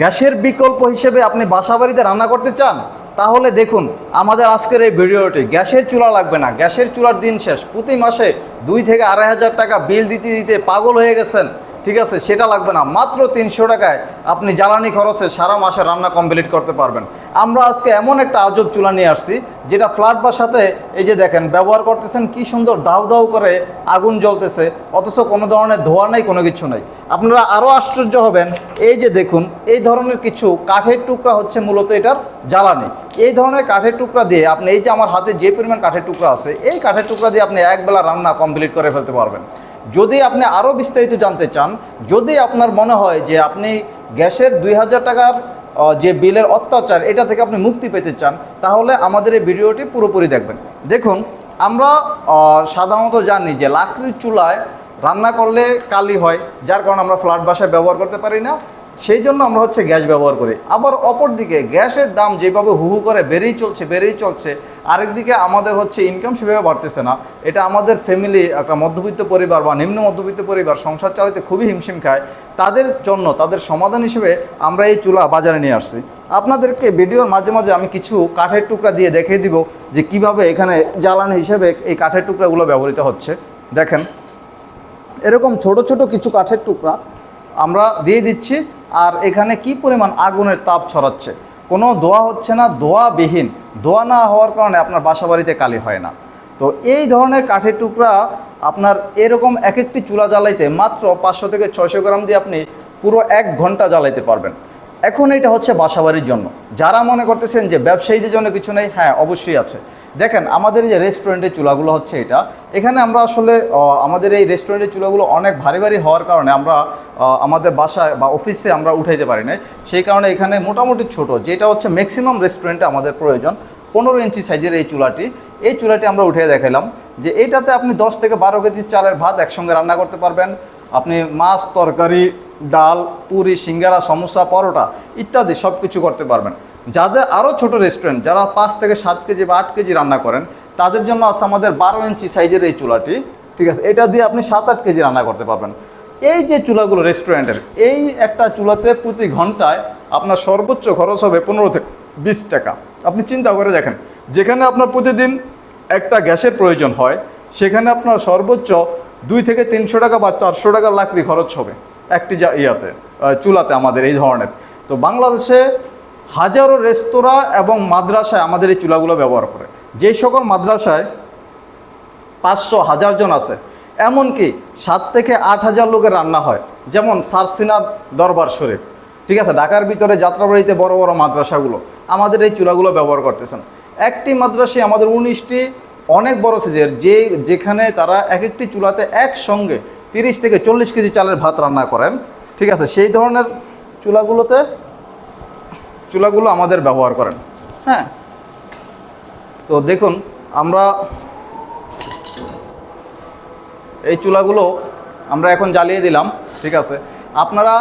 গ্যাসের বিকল্প হিসেবে আপনি বাসা বাড়িতে রান্না করতে চান, তাহলে দেখুন আমাদের আজকের এই ভিডিওটি। গ্যাসের চুলা লাগবে না। গ্যাসের চুলার দিন শেষ। প্রতি মাসে দুই থেকে আড়াই হাজার টাকা বিল দিতে দিতে পাগল হয়ে গেছেন। ঠিক আছে, সেটা লাগবে না। মাত্র তিনশো টাকায় আপনি জ্বালানি খরচে সারা মাসে রান্না কমপ্লিট করতে পারবেন। আমরা আজকে এমন একটা আজব চুলা নিয়ে আসছি, যেটা ফ্ল্যাট বাসাতে এই যে দেখেন, ব্যবহার করতেছেন কি সুন্দর দাউ দাউ করে আগুন জ্বলতেছে, অথচ কোনো ধরনের ধোয়া নেই, কোনো কিছু নেই। আপনারা আরও আশ্চর্য হবেন, এই যে দেখুন, এই ধরনের কিছু কাঠের টুকরা হচ্ছে মূলত এটার জ্বালানি। এই ধরনের কাঠের টুকরা দিয়ে আপনি, এই যে আমার হাতে যে পরিমাণ কাঠের টুকরা আছে, এই কাঠের টুকরা দিয়ে আপনি একবেলা রান্না কমপ্লিট করে ফেলতে পারবেন। যদি আপনি আরও বিস্তারিত জানতে চান, যদি আপনার মনে হয় যে আপনি গ্যাসের দুই হাজার টাকার যে বিলের অত্যাচার, এটা থেকে আপনি মুক্তি পেতে চান, তাহলে আমাদের এই ভিডিওটি পুরোপুরি দেখবেন। দেখুন, আমরা সাধারণত জানি যে লাকড়ির চুলায় রান্না করলে কালি হয়, যার কারণে আমরা ফ্ল্যাট বাসায় ব্যবহার করতে পারি না। সেই জন্য আমরা হচ্ছে গ্যাস ব্যবহার করি। আবার অপরদিকে গ্যাসের দাম যেভাবে হু হু করে বেড়েই চলছে বেড়েই চলছে আরেকদিকে আমাদের হচ্ছে ইনকাম সেভাবে বাড়তেছে না। এটা আমাদের ফ্যামিলি একটা মধ্যবিত্ত পরিবার বা নিম্ন মধ্যবিত্ত পরিবার সংসার চালাতে খুবই হিমশিম খায়। তাদের জন্য, তাদের সমাধান হিসেবে আমরা এই চুলা বাজারে নিয়ে আসছি। আপনাদেরকে ভিডিওর মাঝে মাঝে আমি কিছু কাঠের টুকরা দিয়ে দেখিয়ে দিব যে কীভাবে এখানে জ্বালানি হিসেবে এই কাঠের টুকরাগুলো ব্যবহৃত হচ্ছে। দেখেন, এরকম ছোট ছোট কিছু কাঠের টুকরা আমরা দিয়ে দিচ্ছি। আর এখানে কি পরিমাণ আগুনের তাপ ছড়াচ্ছে? কোনো দোয়া হচ্ছে না, দোয়াবিহীন। দোয়া না হওয়ার কারণে আপনার বাসা বাড়িতে কালি হয় না। তো এই ধরনের কাঠের টুকরা আপনার এরকম এক একটি চুলা জ্বালাইতে মাত্র পাঁচশো থেকে ছয়শো গ্রাম দিয়ে আপনি পুরো এক ঘণ্টা জ্বালাইতে পারবেন। এখন এটা হচ্ছে বাসাবাড়ির জন্য। যারা মনে করতেছেন যে ব্যবসায়ীদের জন্য কিছু নেই হ্যাঁ অবশ্যই আছে। দেখেন, আমাদের যে রেস্টুরেন্টের চুলাগুলো হচ্ছে এটা। এখানে আমরা আসলে আমাদের এই রেস্টুরেন্টের চুলাগুলো অনেক ভারী ভারী হওয়ার কারণে আমরা আমাদের বাসায় বা অফিসে আমরা উঠাইতে পারি না সেই কারণে এখানে মোটামুটি ছোট, যেটা হচ্ছে ম্যাক্সিমাম রেস্টুরেন্টে আমাদের প্রয়োজন, পনেরো ইঞ্চি সাইজের এই চুলাটি। এই চুলাটি আমরা উঠে দেখাইলাম যে এইটাতে আপনি দশ থেকে বারো কেজি চালের ভাত একসঙ্গে রান্না করতে পারবেন। আপনি মাছ, তরকারি, ডাল, পুরি, সিঙ্গারা, সমোসা, পরোটা ইত্যাদি সব কিছু করতে পারবেন। যাদের আরও ছোট রেস্টুরেন্ট যারা পাঁচ থেকে সাত কেজি বা আট কেজি রান্না করেন, তাদের জন্য আছে আমাদের বারো ইঞ্চি সাইজের এই চুলাটি। ঠিক আছে? এটা দিয়ে আপনি সাত আট কেজি রান্না করতে পারবেন। এই যে চুলাগুলো রেস্টুরেন্টের এই একটা চুলাতে প্রতি ঘন্টায় আপনার সর্বোচ্চ খরচ হবে পনেরো থেকে বিশ টাকা। আপনি চিন্তা করে দেখেন, যেখানে আপনার প্রতিদিন একটা গ্যাসের প্রয়োজন হয়, সেখানে আপনার সর্বোচ্চ দুই থেকে তিনশো টাকা বা চারশো টাকা লাকড়ি খরচ হবে একটি যা ইয়াতে চুলাতে আমাদের এই ধরনের। তো বাংলাদেশে হাজারো রেস্তোরাঁ এবং মাদ্রাসায় আমাদের এই চুলাগুলো ব্যবহার করে। যেই সকল মাদ্রাসায় পাঁচশো হাজার জন আছে, এমনকি সাত থেকে আট হাজার লোকের রান্না হয়, যেমন সারসিনাথ দরবার শরীফ। ঠিক আছে, ঢাকার ভিতরে যাত্রাবাড়িতে বড় বড় মাদ্রাসাগুলো আমাদের এই চুলাগুলো ব্যবহার করতেছেন। একটি মাদ্রাসায় আমাদের উনিশটি অনেক বড় সাইজের যে যেখানে তারা এক একটি চুলাতে একসঙ্গে তিরিশ থেকে চল্লিশ কেজি চালের ভাত রান্না করেন। ঠিক আছে, সেই ধরনের চুলাগুলোতে চুলাগুলো আমাদের ব্যবহার করেন। হ্যাঁ? তো দেখুন, আমরা এই চুলাগুলো আমরা এখন জ্বালিয়ে দিলাম, ঠিক আছে? আপনারা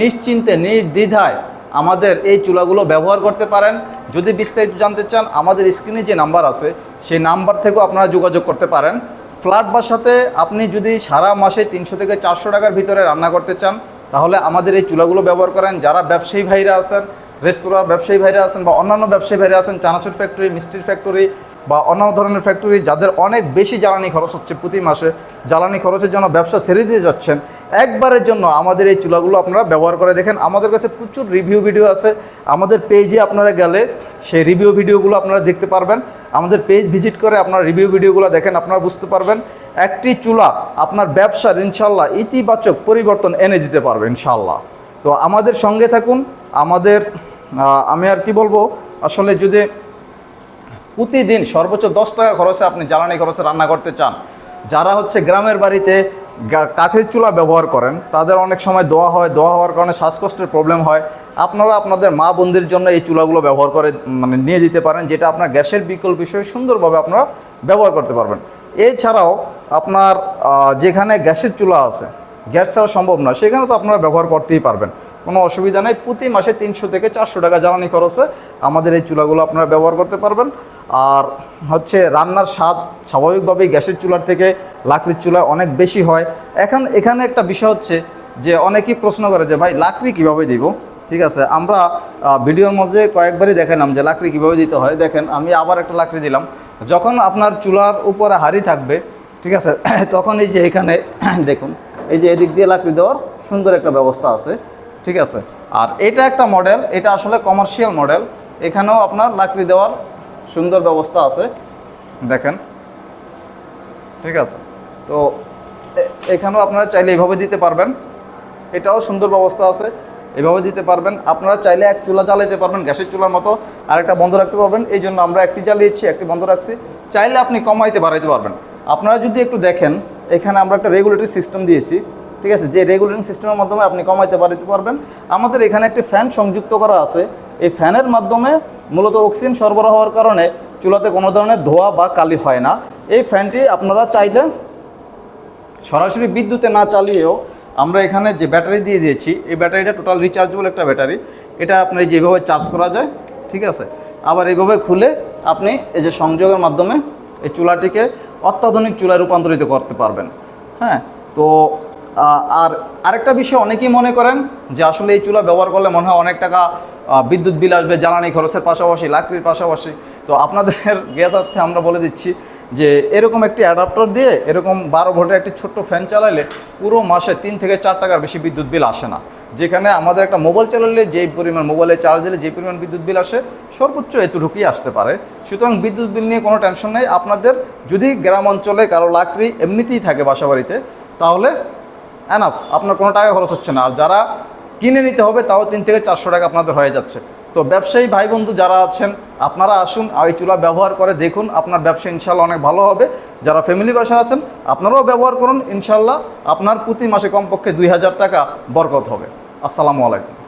নিশ্চিন্তে, নির্দ্বিধায় আমাদের এই চুলাগুলো ব্যবহার করতে পারেন। যদি বিস্তারিত জানতে চান, আমাদের স্ক্রিনে যে নাম্বার আছে, সেই নাম্বার থেকেও আপনারা যোগাযোগ করতে পারেন। ফ্ল্যাট বাসাতে আপনি যদি সারা মাসে তিনশো থেকে চারশো টাকার ভিতরে রান্না করতে চান, তাহলে আমাদের এই চুলাগুলো ব্যবহার করেন। যারা ব্যবসায়ী ভাইরা আছেন রেস্তোরাঁ ব্যবসায়ী ভাইরা আছেন বা অন্যান্য ব্যবসায়ী ভাইরা আছেন, চানাচুর ফ্যাক্টরি মিষ্টির ফ্যাক্টরি বা অন্যান্য ধরনের ফ্যাক্টরি যাদের অনেক বেশি জ্বালানি খরচ হচ্ছে প্রতি মাসে। জ্বালানি খরচের জন্য ব্যবসা ছেড়ে দিয়ে যাচ্ছেন। একবারের জন্য আমাদের এই চুলাগুলো আপনারা ব্যবহার করে দেখেন। আমাদের কাছে প্রচুর রিভিউ ভিডিও আছে। আমাদের পেজে আপনারা গেলে সেই রিভিউ ভিডিওগুলো আপনারা দেখতে পারবেন। আমাদের পেজ ভিজিট করে আপনারা রিভিউ ভিডিওগুলো দেখেন, আপনারা বুঝতে পারবেন। একটি চুলা আপনার ব্যবসার ইনশাল্লাহ ইতিবাচক পরিবর্তন এনে দিতে পারবে ইনশাল্লাহ। তো আমাদের সঙ্গে থাকুন, আমাদের আমি আর কি বলব, আসলে যদি প্রতিদিন সর্বোচ্চ দশ টাকা খরচে আপনি জ্বালানি খরচে রান্না করতে চান, যারা হচ্ছে গ্রামের বাড়িতে কাঠের চুলা ব্যবহার করেন, তাদের অনেক সময় দোয়া হয়, দোয়া হওয়ার কারণে শ্বাসকষ্টের প্রবলেম হয়। আপনারা আপনাদের মা বোনদের জন্য এই চুলাগুলো ব্যবহার করে মানে নিয়ে দিতে পারেন, যেটা আপনার গ্যাসের বিকল্প হিসেবে সুন্দরভাবে আপনারা ব্যবহার করতে পারবেন। এছাড়াও আপনার যেখানে গ্যাসের চুলা আছে, গ্যাস ছাড়া সম্ভব না সেখানে তো আপনারা ব্যবহার করতেই পারবেন। কোনো অসুবিধা নেই। প্রতি মাসে তিনশো থেকে চারশো টাকা জ্বালানি খরচে আমাদের এই চুলাগুলো আপনারা ব্যবহার করতে পারবেন। আর হচ্ছে রান্নার স্বাদ স্বাভাবিকভাবেই গ্যাসের চুলার থেকে লাকড়ির চুলা অনেক বেশি হয়। এখন এখানে একটা বিষয় হচ্ছে যে অনেকেই প্রশ্ন করে যে, ভাই, লাকড়ি কীভাবে দিব? ঠিক আছে, আমরা ভিডিওর মধ্যে কয়েকবারই দেখালাম যে লাকড়ি কীভাবে দিতে হয়। দেখেন, আমি আবার একটা লাকড়ি দিলাম। যখন আপনার চুলার উপরে হাড়ি থাকবে, ঠিক আছে, তখন এই যে এখানে, দেখুন, এই যে এদিক দিয়ে লাকড়ি দেওয়ার সুন্দর একটা ব্যবস্থা আছে। ঠিক আছে? আর এটা একটা মডেল এটা আসলে কমার্শিয়াল মডেল এখানেও আপনার লাকড়ি দেওয়ার সুন্দর ব্যবস্থা আছে। দেখেন। ঠিক আছে? তো এখানেও আপনারা চাইলে এভাবে দিতে পারবেন। এটাও সুন্দর ব্যবস্থা আছে। এভাবে দিতে পারবেন। আপনারা চাইলে এক চুলা জ্বালাইতে পারবেন গ্যাসের চুলার মতো। আরেকটা বন্ধ রাখতে পারবেন। এই জন্য আমরা একটি জ্বালিয়েছি, একটি বন্ধ রাখছি। চাইলে আপনি কমাইতে বাড়াইতে পারবেন। আপনারা যদি একটু দেখেন, এখানে আমরা একটা রেগুলেটরি সিস্টেম দিয়েছি। ঠিক আছে? যে রেগুলেটিং সিস্টেমের মাধ্যমে আপনি কমাইতে বাড়াইতে পারবেন। আমাদের এখানে একটি ফ্যান সংযুক্ত করা আছে। এই ফ্যানের মাধ্যমে মূলত অক্সিজেন সরবরাহ হওয়ার কারণে চুলাতে কোনো ধরনের ধোয়া বা কালি হয় না। এই ফ্যানটি আপনারা চাইলে সরাসরি বিদ্যুতে না চালিয়েও আমরা এখানে যে ব্যাটারি দিয়ে দিয়েছি, এই ব্যাটারিটা টোটাল রিচার্জেবল একটা ব্যাটারি। এটা আপনার যেভাবে চার্জ করা যায়, ঠিক আছে? আবার এইভাবে খুলে আপনি এই যে সংযোগের মাধ্যমে এই চুলাটিকে অত্যাধুনিক চুলায় রূপান্তরিত করতে পারবেন। হ্যাঁ? তো আর আরেকটা বিষয় অনেকেই মনে করেন যে আসলে এই চুলা ব্যবহার করলে মনে হয় অনেক টাকা বিদ্যুৎ বিল আসবে, জ্বালানি খরচের পাশাপাশি, লাকড়ির পাশাপাশি। তো আপনাদের জ্ঞাতার্থে আমরা বলে দিচ্ছি যে এরকম একটি অ্যাডাপ্টার দিয়ে এরকম বারো ভোল্টের একটি ছোট্ট ফ্যান চালাইলে পুরো মাসে তিন থেকে চার টাকার বেশি বিদ্যুৎ বিল আসে না। যেখানে আমাদের একটা মোবাইল চালালে যেই পরিমাণ মোবাইলে চার্জ দিলে যে পরিমাণ বিদ্যুৎ বিল আসে, সর্বোচ্চ এতটুকুই আসতে পারে। সুতরাং বিদ্যুৎ বিল নিয়ে কোনো টেনশন নেই। আপনাদের যদি গ্রাম অঞ্চলে কারও লাকড়ি এমনিতেই থাকে বাসাবাড়িতে, তাহলে এনাফ আপনার কোনো টাকা খরচ হচ্ছে না। আর যারা কিনে নিতে হবে, তাও তিন থেকে চারশো টাকা আপনাদের হয়ে যাচ্ছে। তো ব্যবসায়ী ভাই বন্ধু যারা আছেন, আপনারা আসুন এই চুলা ব্যবহার করে দেখুন, আপনার ব্যবসা ইনশাল্লাহ অনেক ভালো হবে। যারা ফ্যামিলি বাসা আছেন, আপনারাও ব্যবহার করুন ইনশাল্লাহ আপনার প্রতি মাসে কমপক্ষে দুই হাজার টাকা বরকত হবে। আসসালামু আলাইকুম।